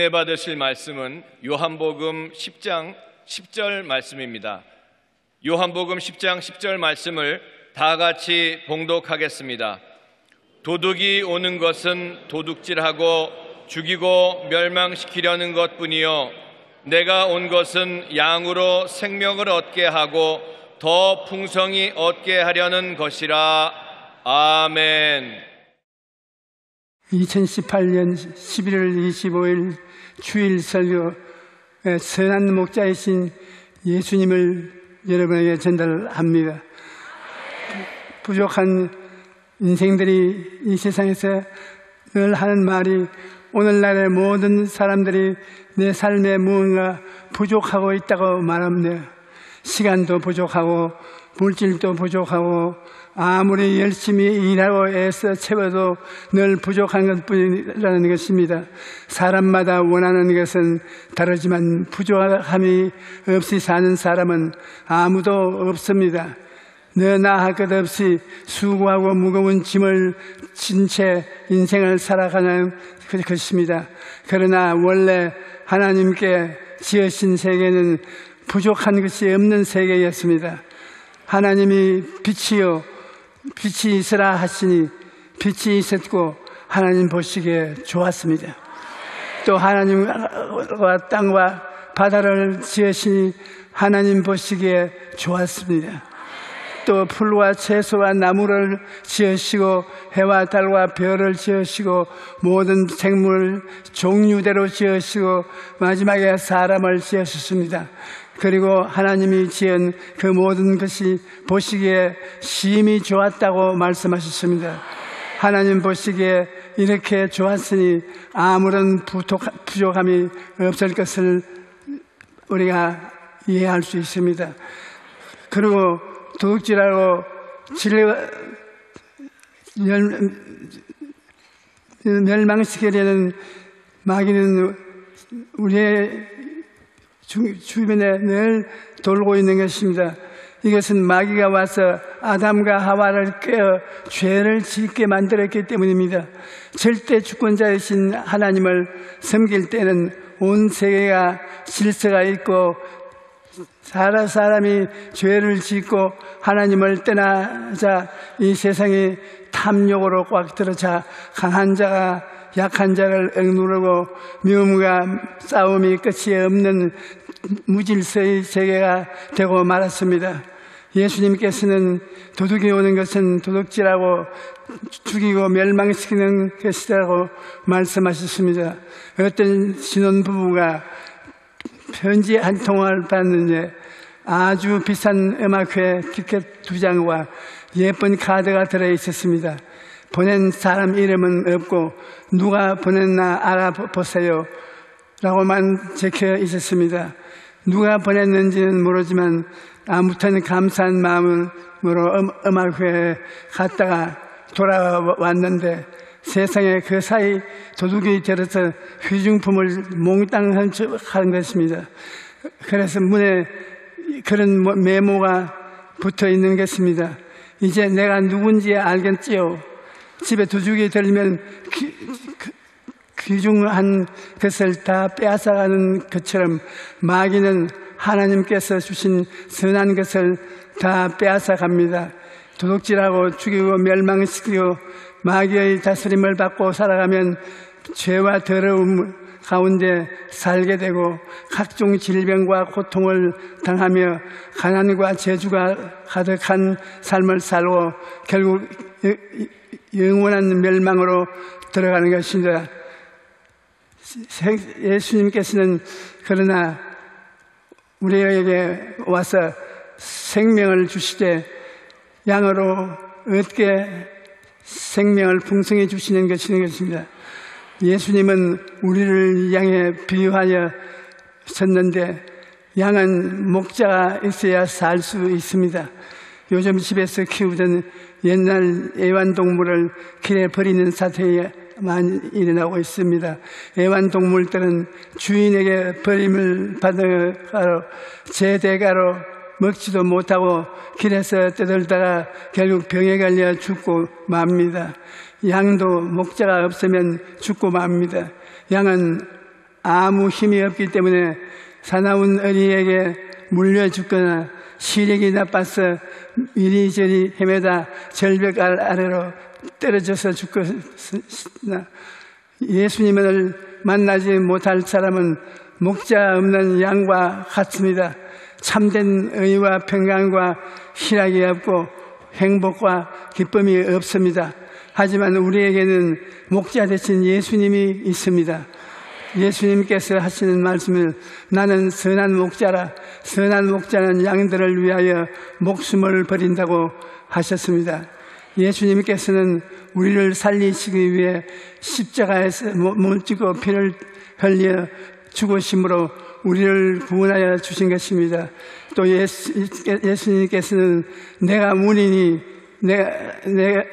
은혜 받으실 말씀은 요한복음 10장 10절 말씀입니다. 요한복음 10장 10절 말씀을 다 같이 봉독하겠습니다. 도둑이 오는 것은 도둑질하고 죽이고 멸망시키려는 것뿐이요 내가 온 것은 양으로 생명을 얻게 하고 더 풍성히 얻게 하려는 것이라 아멘. 2018년 11월 25일 주일 설교 선한 목자이신 예수님을 여러분에게 전달합니다. 부족한 인생들이 이 세상에서 늘 하는 말이 오늘날의 모든 사람들이 내 삶에 무언가 부족하고 있다고 말합니다. 시간도 부족하고 물질도 부족하고 아무리 열심히 일하고 애써 채워도 늘 부족한 것 뿐이라는 것입니다. 사람마다 원하는 것은 다르지만 부족함이 없이 사는 사람은 아무도 없습니다. 너나 할 것 없이 수고하고 무거운 짐을 진 채 인생을 살아가는 것입니다. 그러나 원래 하나님께 지으신 세계는 부족한 것이 없는 세계였습니다. 하나님이 빛이요 빛이 있으라 하시니 빛이 있었고 하나님 보시기에 좋았습니다. 또 하나님과 땅과 바다를 지으시니 하나님 보시기에 좋았습니다. 또 풀과 채소와 나무를 지으시고 해와 달과 별을 지으시고 모든 생물 종류대로 지으시고 마지막에 사람을 지으셨습니다. 그리고 하나님이 지은 그 모든 것이 보시기에 심히 좋았다고 말씀하셨습니다. 하나님 보시기에 이렇게 좋았으니 아무런 부족함이 없을 것을 우리가 이해할 수 있습니다. 그리고 도둑질하고 진리가 멸망시키려는 마귀는 우리의 주변에 늘 돌고 있는 것입니다. 이것은 마귀가 와서 아담과 하와를 깨어 죄를 짓게 만들었기 때문입니다. 절대 주권자이신 하나님을 섬길 때는 온 세계가 질서가 있고 사람 사람이 죄를 짓고 하나님을 떠나자 이 세상이 탐욕으로 꽉 들어차 강한 자가 약한 자를 억누르고 미움과 싸움이 끝이 없는 무질서의 세계가 되고 말았습니다. 예수님께서는 도둑이 오는 것은 도둑질하고 죽이고 멸망시키는 것이라고 말씀하셨습니다. 어떤 신혼부부가 편지 한 통을 받는데 아주 비싼 음악회 티켓 두 장과 예쁜 카드가 들어 있었습니다. 보낸 사람 이름은 없고 누가 보냈나 알아보세요. 라고만 적혀 있었습니다. 누가 보냈는지는 모르지만 아무튼 감사한 마음으로 음악회에 갔다가 돌아왔는데 세상에 그 사이 도둑이 들어서 휘중품을 몽땅 훔쳐간 것입니다. 그래서 문에 그런 메모가 붙어 있는 것입니다. 이제 내가 누군지 알겠지요. 집에 도둑이 들면 귀중한 것을 다 빼앗아가는 것처럼 마귀는 하나님께서 주신 선한 것을 다 빼앗아갑니다. 도둑질하고 죽이고 멸망시키고 마귀의 다스림을 받고 살아가면 죄와 더러움 가운데 살게 되고 각종 질병과 고통을 당하며 가난과 재주가 가득한 삶을 살고 결국 영원한 멸망으로 들어가는 것입니다. 예수님께서는 그러나 우리에게 와서 생명을 주시되 양으로 얻게 생명을 풍성히 주시는 것이는 것입니다. 예수님은 우리를 양에 비유하여 섰는데 양은 목자가 있어야 살 수 있습니다. 요즘 집에서 키우던 옛날 애완동물을 길에 버리는 사태에 많이 일어나고 있습니다. 애완동물들은 주인에게 버림을 받아가로 제대가로 먹지도 못하고 길에서 떠들다가 결국 병에 걸려 죽고 맙니다. 양도 목자가 없으면 죽고 맙니다. 양은 아무 힘이 없기 때문에 사나운 어린이에게 물려 죽거나 시력이 나빠서 이리저리 헤매다 절벽 아래로 떨어져서 죽거나 예수님을 만나지 못할 사람은 목자 없는 양과 같습니다. 참된 의와 평강과 희락이 없고 행복과 기쁨이 없습니다. 하지만 우리에게는 목자 대신 예수님이 있습니다. 예수님께서 하시는 말씀을 나는 선한 목자라 선한 목자는 양들을 위하여 목숨을 버린다고 하셨습니다. 예수님께서는 우리를 살리시기 위해 십자가에서 몸을 찌고 피를 흘려 죽으심으로 우리를 구원하여 주신 것입니다. 또 예수, 예수님께서는 내가 문이니 내가, 내가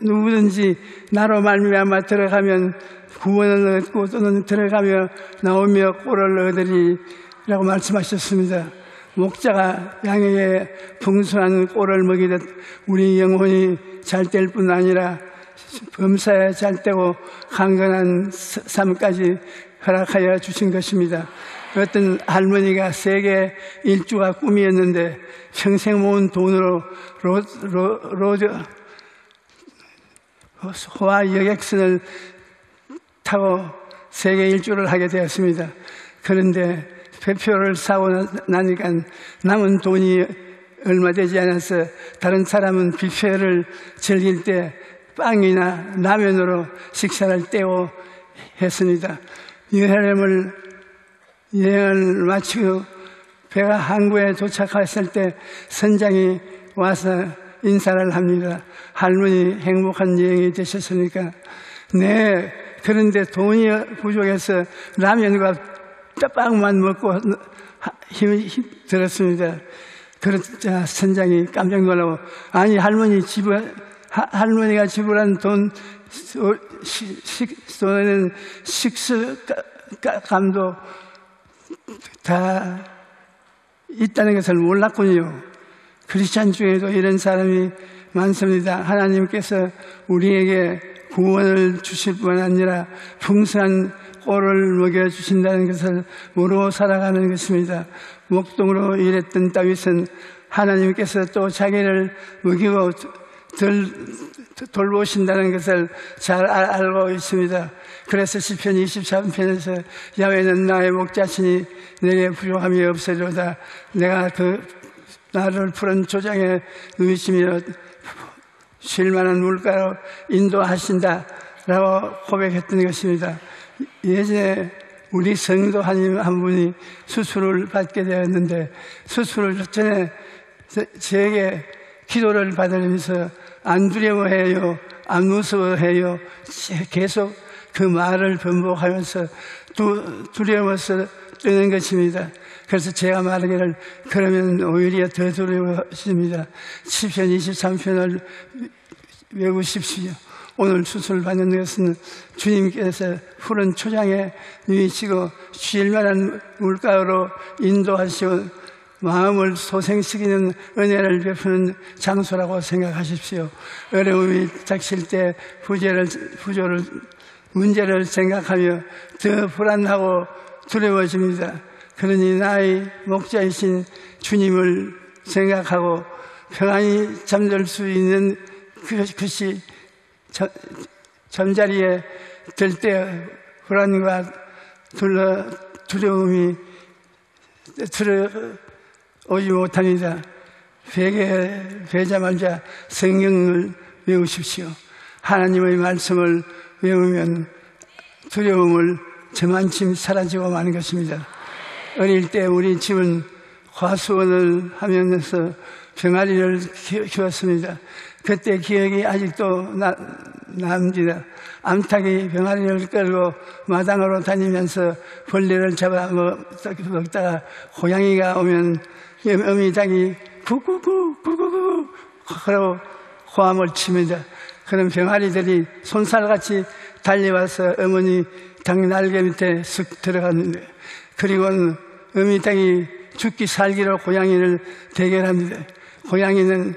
누구든지 나로 말미암아 들어가면 구원을 얻고 또는 들어가며 나오며 꼴을 얻으리라고 말씀하셨습니다. 목자가 양에게 풍성한 꼴을 먹이듯 우리 영혼이 잘 될 뿐 아니라 범사에 잘 되고 강건한 삶까지 허락하여 주신 것입니다. 어떤 할머니가 세계 일주가 꿈이었는데 평생 모은 돈으로 로, 로, 로드 호화 여객선을 타고 세계 일주를 하게 되었습니다. 그런데 배표를 사고 나니까 남은 돈이 얼마 되지 않아서 다른 사람은 뷔페를 즐길 때 빵이나 라면으로 식사를 때고 했습니다. 여행을, 여행을 마치고 배가 항구에 도착했을 때 선장이 와서 인사를 합니다. 할머니 행복한 여행이 되셨습니까? 네. 그런데 돈이 부족해서 라면과 빵만 먹고 힘이 들었습니다. 그러자 선장이 깜짝 놀라고 아니 할머니 지불 할머니가 지불한 돈 식, 돈에는 식수감도 다 있다는 것을 몰랐군요. 크리스찬 중에도 이런 사람이 많습니다. 하나님께서 우리에게 구원을 주실 뿐 아니라 풍성한 꼴을 먹여주신다는 것을 모르고 살아가는 것입니다. 목동으로 일했던 다윗은 하나님께서 또 자기를 먹이고 덜, 돌보신다는 것을 잘 알고 있습니다. 그래서 시편 23편에서 야외는 나의 목자시니 내게 부족함이 없어져다 내가 그 나를 푸른 조장에 누이시며 쉴만한 물가로 인도하신다 라고 고백했던 것입니다. 예전에 우리 성도 한, 한 분이 수술을 받게 되었는데 수술을 전에 제게 기도를 받으면서 안 두려워해요, 안 무서워해요. 계속 그 말을 반복하면서 두, 두려워서 뜨는 것입니다. 그래서 제가 말하기를 그러면 오히려 더 두려워집니다. 10편 23편을 외우십시오. 오늘 수술 받는 것은 주님께서 푸른 초장에 누이시고 쉴만한 물가로 인도하시고 마음을 소생시키는 은혜를 베푸는 장소라고 생각하십시오. 어려움이 닥칠 때 부재를, 부조를, 문제를 생각하며 더 불안하고 두려워집니다. 그러니 나의 목자이신 주님을 생각하고 평안히 잠들 수 있는 그것이 잠자리에 들때 불안과 둘러 두려움이 들어오지 못합니다. 베개 베자마자 성경을 외우십시오. 하나님의 말씀을 외우면 두려움을 저만침 사라지고 마는 것입니다. 어릴 때 우리 집은 과수원을 하면서 병아리를 키웠습니다. 그때 기억이 아직도 나, 납니다. 암탉이 병아리를 끌고 마당으로 다니면서 벌레를 잡아 먹다가 고양이가 오면 어미닭이 구구구 구구구 하고 호함을 칩니다. 그런 병아리들이 손살같이 달려와서 어머니 닭 날개 밑에 쓱 들어갔는데 그리고는 어미닭이 죽기 살기로 고양이를 대결합니다. 고양이는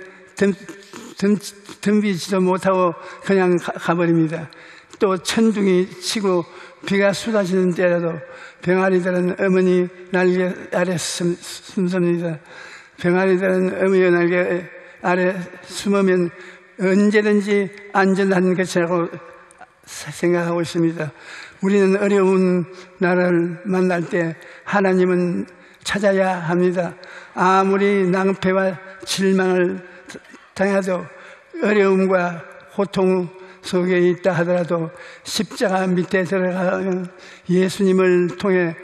덤비지도 못하고 그냥 가, 버립니다또 천둥이 치고 비가 쏟아지는 때라도 병아리들은 어머니 날개 아래 숨, 숨습니다. 병아리들은 어머니 날개 아래 숨으면 언제든지 안전한 것이라고 생각하고 있습니다. 우리는 어려운 나라를 만날 때 하나님은 찾아야 합니다. 아무리 낭패와 실망을 당해도 어려움과 고통 속에 있다 하더라도 십자가 밑에 들어가 예수님을 통해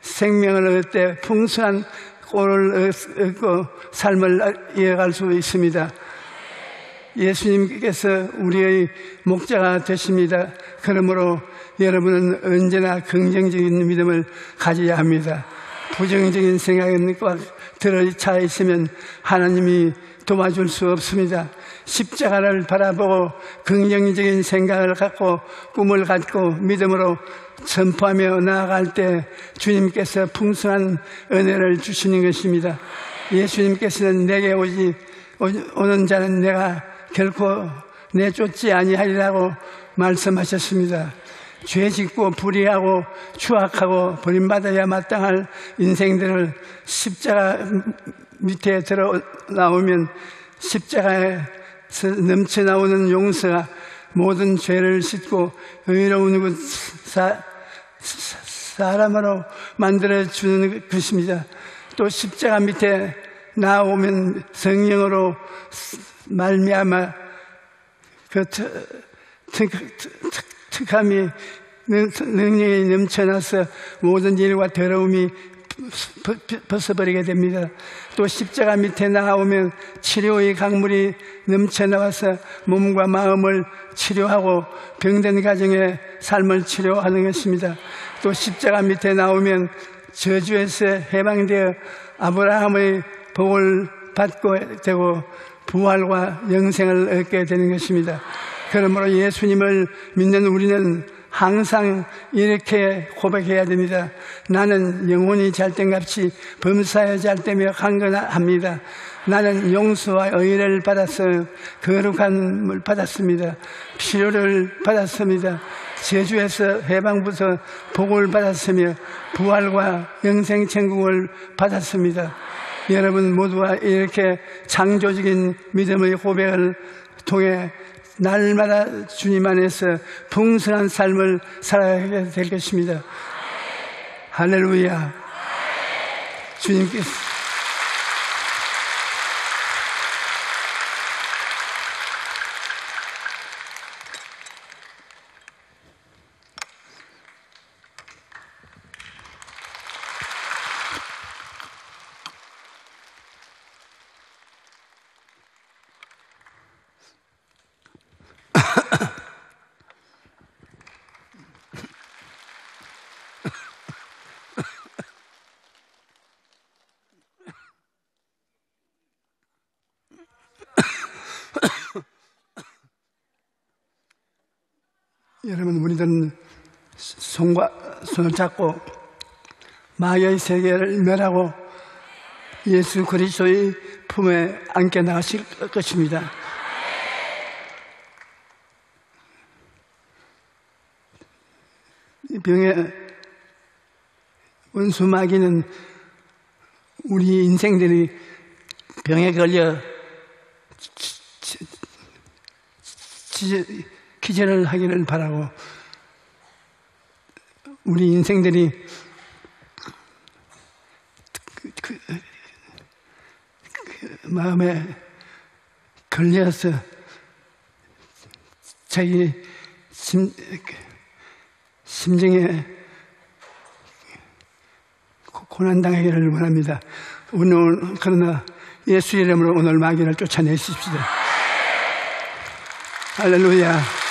생명을 얻을 풍성한 꼴을 얻고 삶을 이어갈 수 있습니다. 예수님께서 우리의 목자가 되십니다. 그러므로 여러분은 언제나 긍정적인 믿음을 가져야 합니다. 부정적인 생각은 꽉 들어차 있으면 하나님이 도와줄 수 없습니다. 십자가를 바라보고 긍정적인 생각을 갖고 꿈을 갖고 믿음으로 전파하며 나아갈 때 주님께서 풍성한 은혜를 주시는 것입니다. 예수님께서는 내게 오지 오는 자는 내가 결코 내쫓지 아니하리라고 말씀하셨습니다. 죄 짓고 불의하고 추악하고 버림받아야 마땅할 인생들을 십자가 밑에 들어 나오면 십자가에서 넘쳐 나오는 용서가 모든 죄를 씻고 의로운 것 사, 사람으로 만들어 주는 것입니다. 또 십자가 밑에 나오면 성령으로 말미암아 그 특함이 능력이 넘쳐나서 모든 일과 더러움이 벗어버리게 됩니다. 또 십자가 밑에 나오면 치료의 강물이 넘쳐나와서 몸과 마음을 치료하고 병든 가정의 삶을 치료하는 것입니다. 또 십자가 밑에 나오면 저주에서 해방되어 아브라함의 복을 받고 되고 부활과 영생을 얻게 되는 것입니다. 그러므로 예수님을 믿는 우리는 항상 이렇게 고백해야 됩니다. 나는 영혼이 잘된같이 범사에 잘되며 강건합니다. 나는 용서와 의를 받아서 거룩함을 받았습니다. 필요를 받았습니다. 제주에서 해방부터 복을 받았으며 부활과 영생 천국을 받았습니다. 여러분 모두가 이렇게 창조적인 믿음의 고백을 통해 날마다 주님 안에서 풍성한 삶을 살아가게 될 것입니다. 할렐루야. 주님께서 여러분 우리들은 손과 손을 잡고 마귀의 세계를 멸하고 예수 그리스도의 품에 안겨 나가실 것입니다. 병의 원수 마귀는 우리 인생들이 병에 걸려 기절을 하기를 바라고 우리 인생들이 그, 그, 그 마음에 걸려서 자기 심, 심정에 고난당하기를 원합니다. 오늘 그러나 예수 이름으로 오늘 마귀를 쫓아내십시오. 할렐루야.